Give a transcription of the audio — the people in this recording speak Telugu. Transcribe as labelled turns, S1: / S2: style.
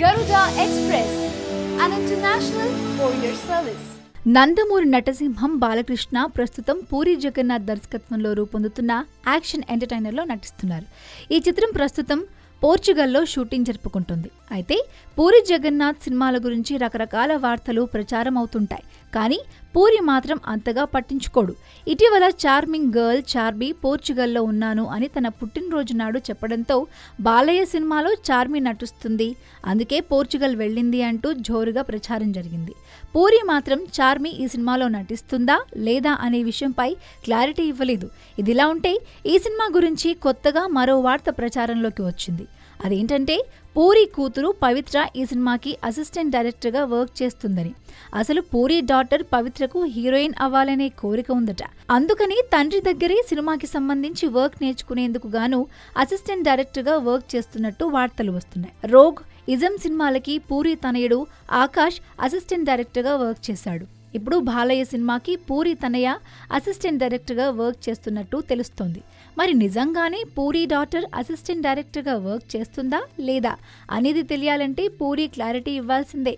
S1: Garuda express and international courier service
S2: Nandamuri నటసింహం Balakrishna ప్రస్తుతం పూరి జగన్నాథ్ దర్శకత్వంలో రూపొందుతున్న యాక్షన్ ఎంటర్టైనర్లో నటిస్తున్నారు. ఈ చిత్రం ప్రస్తుతం పోర్చుగల్లో షూటింగ్ జరుపుకుంటుంది. అయితే పూరి జగన్నాథ్ సినిమాల గురించి రకరకాల వార్తలు ప్రచారం అవుతుంటాయి. కానీ పూరి మాత్రం అంతగా పట్టించుకోడు. ఇటీవల చార్మింగ్ గర్ల్ చార్బీ పోర్చుగల్లో ఉన్నాను అని తన పుట్టినరోజు నాడు చెప్పడంతో బాలయ్య సినిమాలో చార్మి నటిస్తుంది. అందుకే పోర్చుగల్ వెళ్ళింది అంటూ జోరుగా ప్రచారం జరిగింది. పూరి మాత్రం చార్మి ఈ సినిమాలో నటిస్తుందా లేదా అనే విషయంపై క్లారిటీ ఇవ్వలేదు. ఇదిలా ఉంటే ఈ సినిమా గురించి కొత్తగా మరో వార్త ప్రచారంలోకి వచ్చింది. అదేంటంటే పూరి కూతురు పవిత్ర ఈ సినిమాకి అసిస్టెంట్ డైరెక్టర్గా వర్క్ చేస్తుందని. అసలు పూరి డాటర్ పవిత్ర పవిత్రకు హీరోయిన్ అవ్వాలనే కోరిక ఉందట. అందుకని తండ్రి దగ్గరే సినిమాకి సంబంధించి వర్క్ నేర్చుకునేందుకు గాను అసిస్టెంట్ డైరెక్టర్గా వర్క్ చేస్తున్నట్టు వార్తలు వస్తున్నాయి. రోగ్ ఇజం సినిమాలకి పూరి తనయుడు ఆకాష్ అసిస్టెంట్ డైరెక్టర్గా వర్క్ చేశాడు. ఇప్పుడు బాలయ్య సినిమాకి పూరి తనయ అసిస్టెంట్ డైరెక్టర్గా వర్క్ చేస్తున్నట్టు తెలుస్తోంది. మరి నిజంగానే పూరి డాటర్ అసిస్టెంట్ డైరెక్టర్గా వర్క్ చేస్తుందా లేదా? అనేది తెలియాలంటే పూరి క్లారిటీ ఇవ్వాల్సిందే.